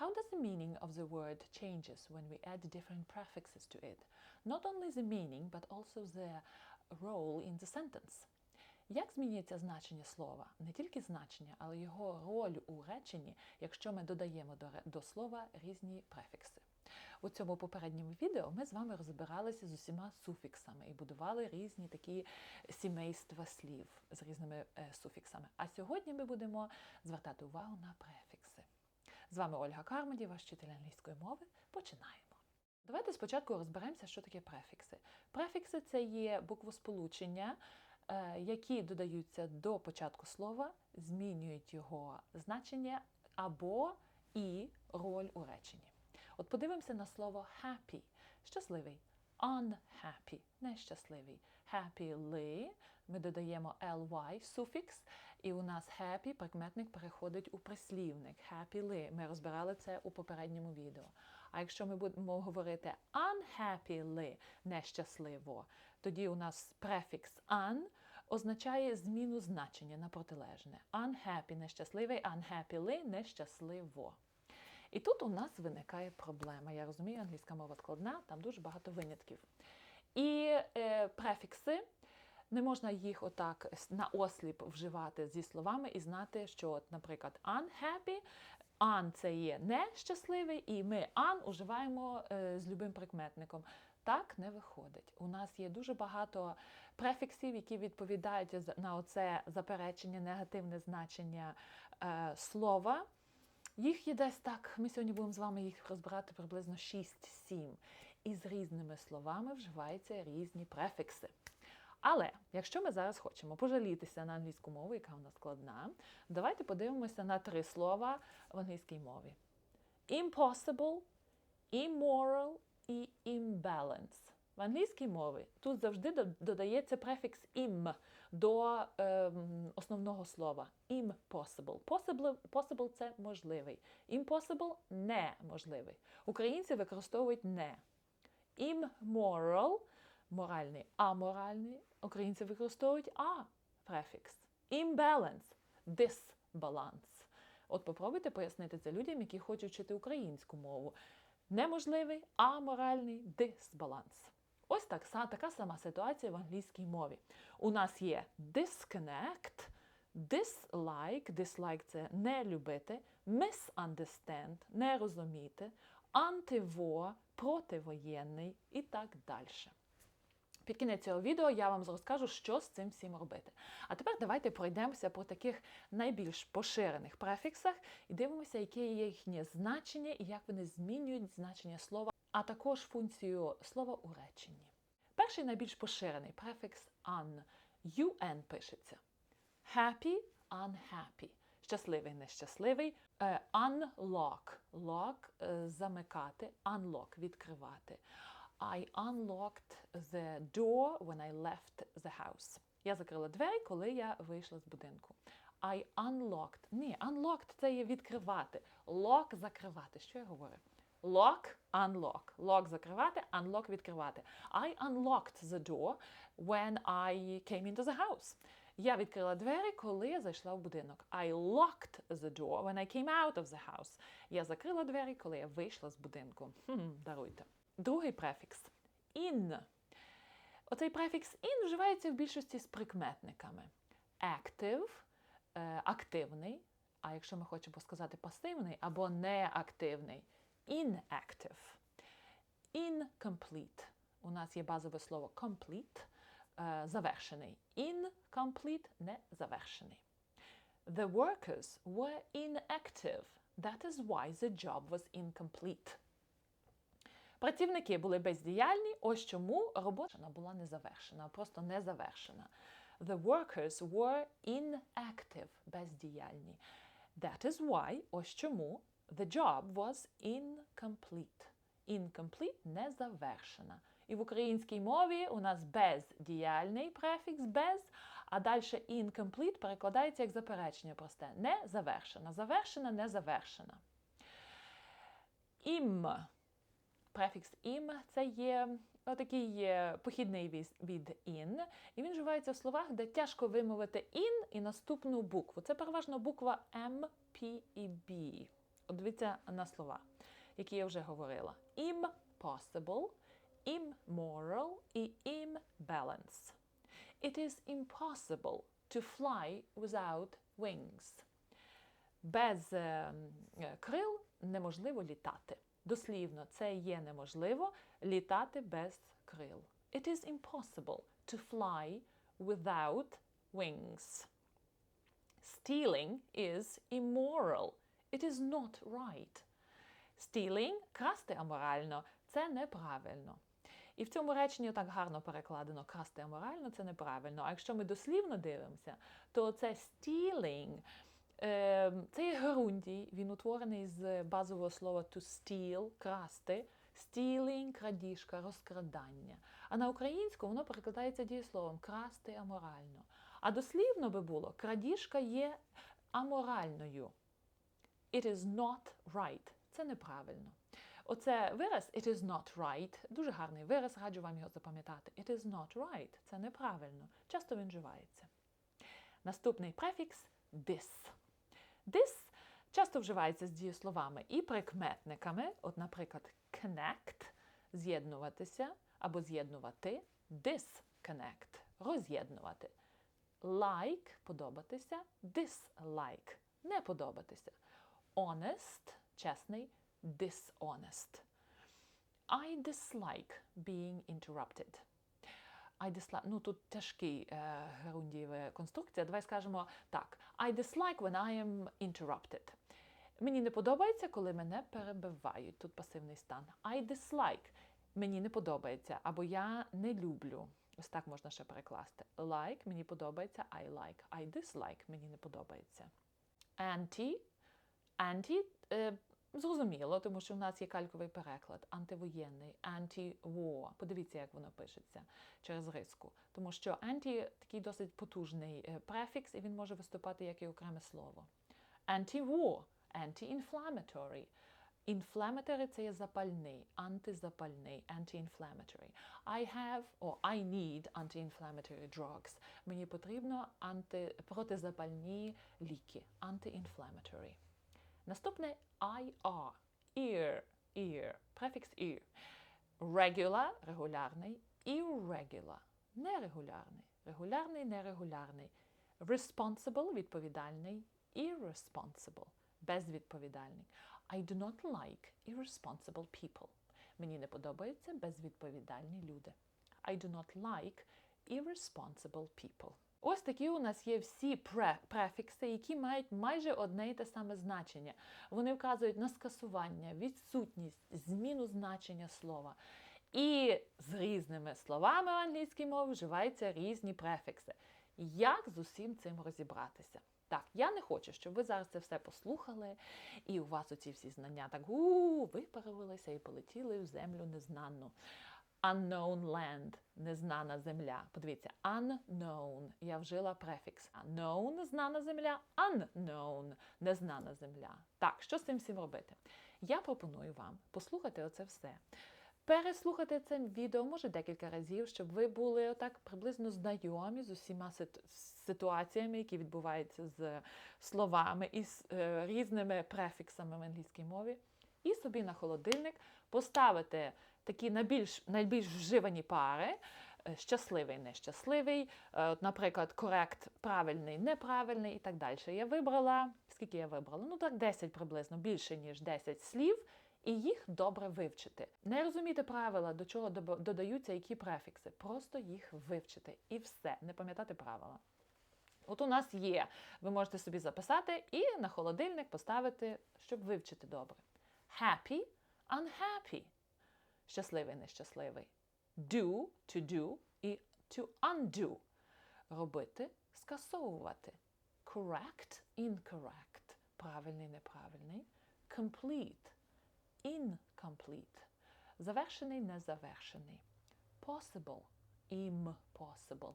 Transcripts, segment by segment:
How does the meaning of the word changes when we add different prefixes to it? Not only the meaning, but also the role in the sentence. Як змінюється значення слова? Не тільки значення, але його роль у реченні, якщо ми додаємо до, слова різні префікси. У цьому попередньому відео ми з вами розбиралися з усіма суфіксами і будували різні такі сімейства слів з різними е, суфіксами. А сьогодні ми будемо звертати увагу на префікси. З вами Ольга Кармоді, ваш вчитель англійської мови. Починаємо. Давайте спочатку розберемося, що таке префікси. Префікси це є буквосполучення, е, які додаються до початку слова, змінюють його значення або і роль у реченні. От подивимося на слово happy щасливий. Unhappy нещасливий. Happily ми додаємо ly суфікс, і у нас happy прикметник переходить у прислівник. Happily. Ми розбирали це у попередньому відео. А якщо ми будемо говорити unhappily нещасливо, тоді у нас префікс un означає зміну значення на протилежне. Unhappy нещасливий, unhappily нещасливо. І тут у нас виникає проблема. Я розумію, англійська мова складна, там дуже багато винятків. І е, префікси не можна їх отак с- на осліп вживати зі словами і знати, що, от, наприклад, unhappy, un це є нещасливий, і ми un уживаємо е, з любим прикметником. Так не виходить. У нас є дуже багато префіксів, які відповідають на оце заперечення, негативне значення е, слова. Їх є десь так. Ми сьогодні будемо з вами їх розбирати приблизно 6-7. І з різними словами вживаються різні префікси. Але якщо ми зараз хочемо пожалітися на англійську мову, яка у нас складна, давайте подивимося на три слова в англійській мові: impossible, immoral і imbalance. В англійській мові тут завжди додається префікс im до ем, основного слова. Impossible. Possible, possible – це можливий. Impossible – неможливий. Українці використовують не. Immoral – моральний, аморальний. Українці використовують а префікс. Imbalance – дисбаланс. От попробуйте пояснити це людям, які хочуть вчити українську мову. Неможливий, аморальний дисбаланс. Ось так, така сама ситуація в англійській мові. У нас є disconnect, dislike, dislike – це не любити, misunderstand – не розуміти, антиво – противоєнний і так далі. Під кінець цього відео я вам розкажу, що з цим всім робити. А тепер давайте пройдемося по таких найбільш поширених префіксах і дивимося, яке є їхнє значення і як вони змінюють значення слова, а також функцію слова у реченні. Перший найбільш поширений префікс un. un пишеться. Happy, unhappy. Щасливий, нещасливий. Е, Unlock. Lock замикати, unlock відкривати. I unlocked the door when I left the house. Я закрила двері, коли я вийшла з будинку. I unlocked. Ні, unlocked – це є відкривати. Lock – закривати. Що я говорю? Lock, unlock. Lock – закривати, unlock – відкривати. I unlocked the door when I came into the house. Я відкрила двері, коли я зайшла в будинок. I locked the door when I came out of the house. Я закрила двері, коли я вийшла з будинку. Хм, даруйте. Другий префікс in. Оцей префікс in вживається в більшості з прикметниками. Active е, активний. А якщо ми хочемо сказати пасивний або неактивний, inactive. Incomplete. У нас є базове слово complete, е, завершений. Incomplete – незавершений. The workers were inactive. That is why the job was incomplete. Працівники були бездіяльні, ось чому робота була не завершена, просто не завершена. The workers were inactive, бездіяльні. That is why, ось чому, the job was incomplete. Incomplete – не завершена. І в українській мові у нас бездіяльний префікс без, а далі incomplete перекладається як заперечення просте. Не завершена. Завершена, не завершена. Ім. Префікс ім це є такий є похідний від in, і він вживається в словах, де тяжко вимовити in і наступну букву. Це переважно буква М, P і B. От дивіться на слова, які я вже говорила: impossible, immoral і imbalance. It is impossible to fly without wings. Без е, е, крил неможливо літати. Дослівно, це є неможливо літати без крил. It is impossible to fly without wings. Stealing is immoral. It is not right. Stealing – красти аморально це неправильно. І в цьому реченні так гарно перекладено красти аморально це неправильно. А якщо ми дослівно дивимося, то це stealing це є герундій, він утворений з базового слова to steal красти. Stealing – крадіжка, розкрадання. А на українську воно перекладається дієсловом красти аморально. А дослівно би було крадіжка є аморальною. It is not right. Це неправильно. Оце вираз it is not right. Дуже гарний вираз, раджу вам його запам'ятати. It is not right. Це неправильно. Часто він вживається. Наступний префікс this. This часто вживається з дієсловами і прикметниками. От, наприклад, connect з'єднуватися або з'єднувати. Disconnect роз'єднувати. Like подобатися, dislike не подобатися. Honest чесний, dishonest. I dislike being interrupted. I dislike, ну тут тяжкий е, герундієва конструкція. Давай скажемо так. I dislike when I am interrupted. Мені не подобається, коли мене перебивають. Тут пасивний стан. I dislike. Мені не подобається, або я не люблю. Ось так можна ще перекласти. Like мені подобається, I like. I dislike мені не подобається. Anti. Anti е, зрозуміло, тому що у нас є кальковий переклад, антивоєнний, anti-war. Подивіться, як воно пишеться через риску. Тому що anti такий досить потужний е, префікс, і він може виступати як і окреме слово. Anti-war, anti-inflammatory. Inflammatory – це є запальний, антизапальний, anti-inflammatory. I have or I need anti-inflammatory drugs. Мені потрібно анти, протизапальні ліки, anti-inflammatory. Наступне IR, ear, ear, префікс ear. Regular – регулярний, irregular – нерегулярний, регулярний, нерегулярний. Responsible – відповідальний, irresponsible – безвідповідальний. I do not like irresponsible people. Мені не подобаються безвідповідальні люди. I do not like irresponsible people. Ось такі у нас є всі префікси, які мають майже одне і те саме значення. Вони вказують на скасування, відсутність, зміну значення слова. І з різними словами в англійській мові вживаються різні префікси. Як з усім цим розібратися? Так, я не хочу, щоб ви зараз це все послухали, і у вас оці всі знання так у випарувалися і полетіли в землю незнану. Unknown land незнана земля. Подивіться, unknown. Я вжила префікс. Known знана земля, unknown незнана земля. Так, що з цим всім робити? Я пропоную вам послухати оце все. Переслухати це відео може декілька разів, щоб ви були отак приблизно знайомі з усіма ситуаціями, які відбуваються з словами і з е, різними префіксами в англійській мові. І собі на холодильник поставити такі найбільш, найбільш вживані пари. е, Щасливий, нещасливий, е, наприклад, корект, правильний, неправильний і так далі. Я вибрала, скільки я вибрала? Ну так, 10 приблизно, більше, ніж 10 слів, і їх добре вивчити. Не розуміти правила, до чого додаються які префікси. Просто їх вивчити. І все, не пам'ятати правила. От у нас є. Ви можете собі записати і на холодильник поставити, щоб вивчити добре. Happy, unhappy. Щасливий, нещасливий. Do, to do і to undo. Робити, скасовувати. Correct, incorrect. Правильний, неправильний. Complete, incomplete. Завершений, незавершений. Possible, impossible.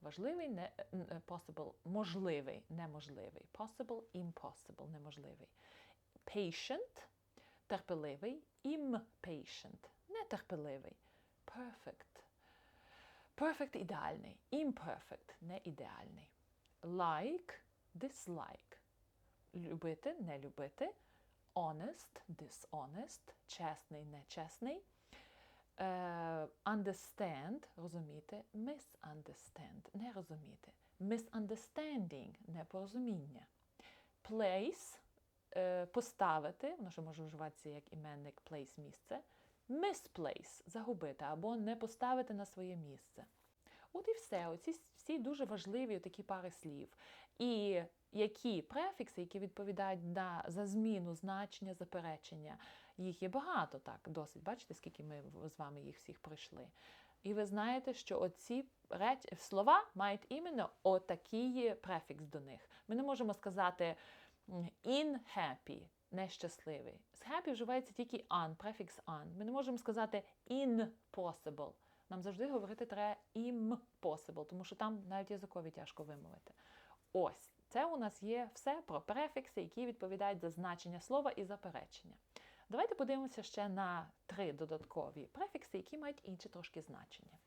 Важливий, не е, possible, можливий, неможливий. Possible, impossible, неможливий. Patient, терпеливий, impatient, нетерпеливий. Perfect. Perfect ідеальний, imperfect не ідеальний. Like, dislike. Любити, не любити. honest, dishonest, чесний, нечесний. Е, understand розуміти, misunderstand не розуміти. Misunderstanding непорозуміння. Place е, поставити, воно ще може вживатися як іменник place місце. Misplace загубити або не поставити на своє місце. От і все. Оці всі дуже важливі такі пари слів. І які префікси, які відповідають на, за зміну значення, заперечення, їх є багато так, досить. Бачите, скільки ми з вами їх всіх пройшли. І ви знаєте, що оці реч... слова мають іменно отакий префікс до них. Ми не можемо сказати in happy, нещасливий. З happy вживається тільки an, префікс an. Ми не можемо сказати impossible. Нам завжди говорити треба impossible, тому що там навіть язикові тяжко вимовити. Ось, це у нас є все про префікси, які відповідають за значення слова і заперечення. Давайте подивимося ще на три додаткові префікси, які мають інші трошки значення.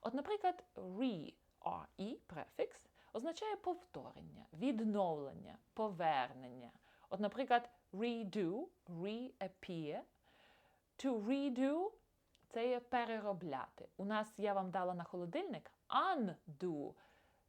От, наприклад, re, re префікс означає повторення, відновлення, повернення. От, наприклад, redo, reappear. To redo це є переробляти. У нас я вам дала на холодильник undo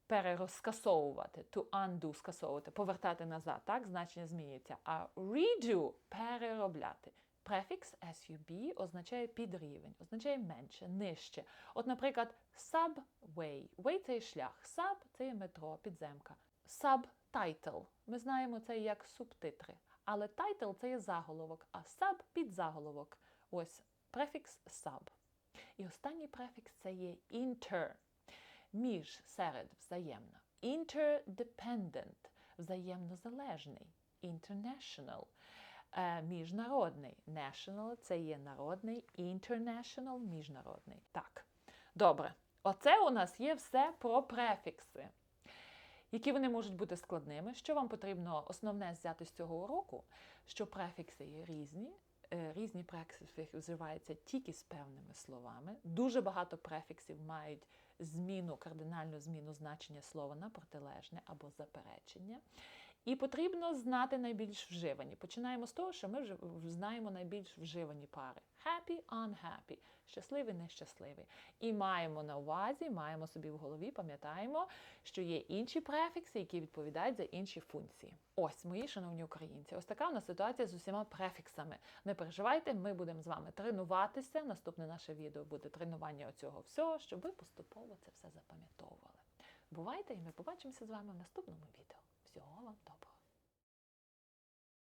перерозкасовувати, to undo скасовувати, повертати назад, так, значення змінюється. А redo переробляти. Префікс SUB означає підрівень, означає менше, нижче. От, наприклад, subway. Way – це шлях, sub – це є метро, підземка. Subtitle. Ми знаємо це як субтитри. Але title – це є заголовок, а sub – підзаголовок. Ось префікс sub. І останній префікс це є inter. Між, серед, взаємно. Interdependent – взаємно залежний. International е, міжнародний. National – це є народний, international – міжнародний. Так, добре. Оце у нас є все про префікси. Які вони можуть бути складними? Що вам потрібно основне взяти з цього уроку? Що префікси є різні, е, різні префікси вживаються тільки з певними словами. Дуже багато префіксів мають зміну, кардинальну зміну значення слова на протилежне або заперечення. І потрібно знати найбільш вживані. Починаємо з того, що ми вже знаємо найбільш вживані пари: happy, unhappy, щасливий, нещасливий. І маємо на увазі, маємо собі в голові, пам'ятаємо, що є інші префікси, які відповідають за інші функції. Ось, мої шановні українці, ось така у нас ситуація з усіма префіксами. Не переживайте, ми будемо з вами тренуватися. Наступне наше відео буде тренування оцього всього, щоб ви поступово це все запам'ятовували. Бувайте, і ми побачимося з вами в наступному відео. Всього вам доброго!